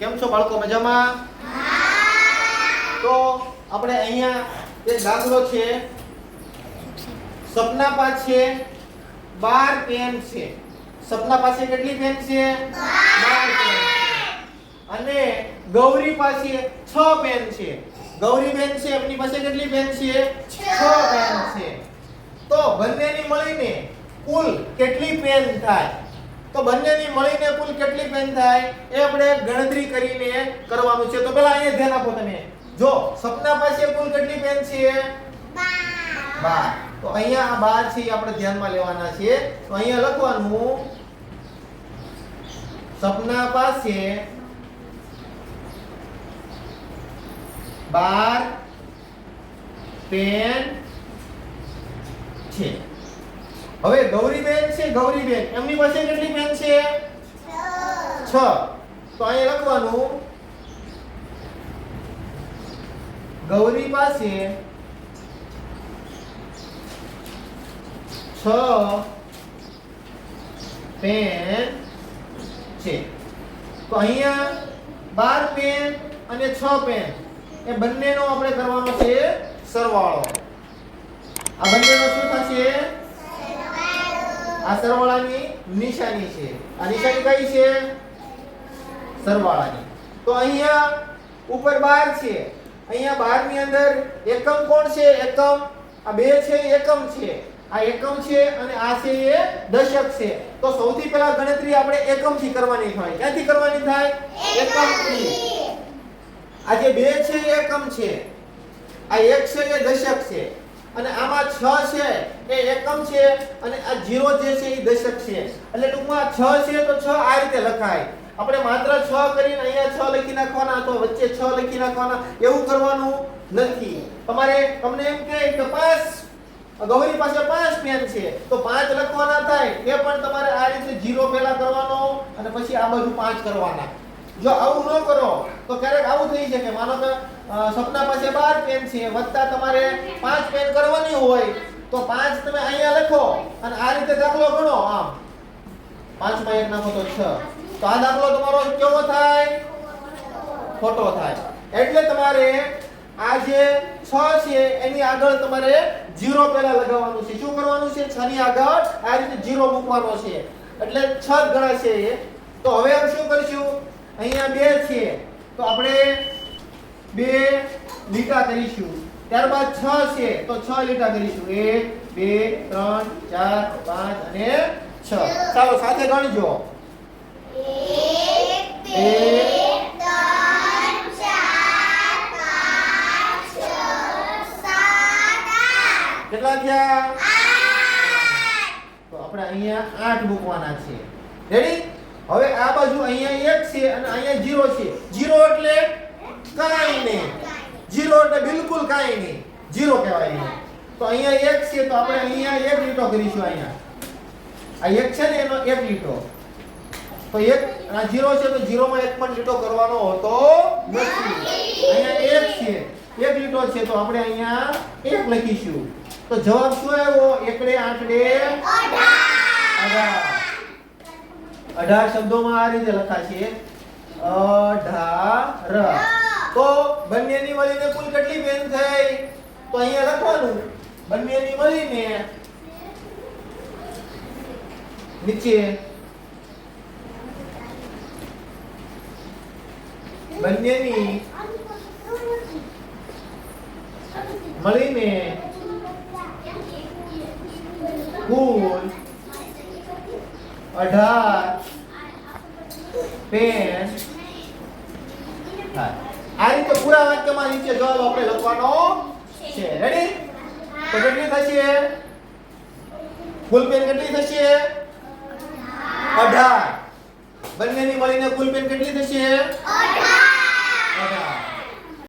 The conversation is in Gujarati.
કેમ છો બાળકો મજામાં? તો આપણે અહીંયા એક દાખલો છે. સપના પાસે બાર પેન છે. સપના પાસે કેટલી પેન છે? બાર પેન અને ગૌરી પાસે છ પેન છે. ગૌરી બેન છે, એમની પાસે કેટલી પેન છે? છ પેન છે. તો બંનેની મળીને કુલ કેટલી પેન થાય? તો બંનેની મળીને કુલ કેટલી પેન થાય? એ આપણે ગણતરી કરીને કરવાનું છે. તો પહેલા અહીંયા ધ્યાન આપો તમે. જો સપના પાસે કુલ કેટલી પેન છે? બાર. તો અહીંયા આ બાર છે એ આપણે ધ્યાનમાં લેવાના છે. તો અહીંયા લખવાનું સપના પાસે બાર પેન છે. હવે ગૌરીબેન છે ગૌરીબેન એમની પાસે કેટલી પેન છે? છ. તો અહીંયા લખવાનું. ગૌરી પાસે છ પેન છે. તો અહીંયા બાર પેન અને છ પેન એ બંનેનો આપણે કરવાનો છે સરવાળો. આ બંનેનો શું થશે? આ સરવાળાની નિશાની છે. આ નિશાની કઈ છે? સરવાળાની. તો અહીંયા ઉપર 12 છે. અહીંયા 12 ની અંદર એકમ કોણ છે? એકમ. આ બે છે, એકમ છે. આ એકમ છે અને આ છે એ દશક છે. તો સૌથી પહેલા ગણતરી આપણે એકમથી કરવાની થાય. ક્યાંથી કરવાની થાય? એકમથી. આ જે બે છે એકમ છે. આ એક છે એ દશક છે. અને આમાં છ છે, એ એકમ છે, અને આ 0 જે છે એ દશક છે. એટલે ટૂંકમાં છ છે તો છ આ રીતે લખાય. આપણે માત્ર છ કરીને અહીંયા છ લખી નાખવાના તો વચ્ચે છ લખી નાખવાના એવું કરવાનું નથી. તમારે તમને એમ કહે કે પાંચ ગૌરી પાસે પાંચ પેન છે, તો પાંચ લખવાના થાય, એ પણ તમારે આ રીતે 0 પહેલા કરવાનો અને પછી આ બાજુ પાંચ કરવાના. જો આવું ન કરો, તો ક્યારેક આવું થઈ શકે. માનો કે સપના પાસે બાર પેન છે, વત્તા તમારે પાંચ પેન કરવાની હોય, તો પાંચ તમે અહીંયા લખો અને આ રીતે દાખલો ગણો આમ. 5 માં એક નાખો તો છ. તો આ દાખલો તમારો કેવો થાય? ખોટો થાય. એટલે તમારે આ જે છ છે, એની આગળ તમારે જીરો પહેલા લગાવવાનું છે. શું કરવાનું છે? છ ની આગળ આ રીતે જીરો મૂકવાનો છે. એટલે 6 જ ગણાશે તો હવે આપણે શું કરીશું? અહીંયા બે છે. તો આપણે બે લીટા કરીશું. ત્યારબાદ છ છે. તો છ લીટા કરીશું. એક બે ત્રણ ચાર પાંચ અને છ. ચાલો સાથે ગણજો. કેટલા થયા? તો આપણે અહીંયા આઠ મૂકવાના છે. રેડી હવે આ બાજુ અહીંયા એક છે અને અહીંયા જીરો છે. જીરો એટલે કાંઈ નહીં. જીરો એટલે બિલકુલ કાંઈ નહીં. જીરો કહેવાય એને. તો અહીંયા એક છે તો આપણે અહીંયા એક લીટો કરીશું અહીંયા. આ એક છે ને એનો એક લીટો. તો એક આ જીરો છે તો 0 માં એક પણ લીટો કરવાનો હોતો નથી. અહીંયા એક છે. એક લીટો છે તો આપણે અહીંયા એક લખીશું. તો જવાબ શું આવ્યો? એકડે આઠડે અઢાર. અઢાર શબ્દોમાં આ રીતે લખાશે. અઢાર. તો બંનેની મળીને કુલ કેટલી બેન થઈ? તો અહીંયા લખવાનું. બંનેની મળીને નીચે. બંનેની મળીને કુલ અઢાર. પેન થાય આ રીતે પૂરા વાક્યમાં નીચે જવાબ આપણે લખવાનો છે. રેડી તો કેટલી થશે? કુલ પેન કેટલી થશે? અઢાર. બંનેની મળીને કુલ પેન કેટલી થશે?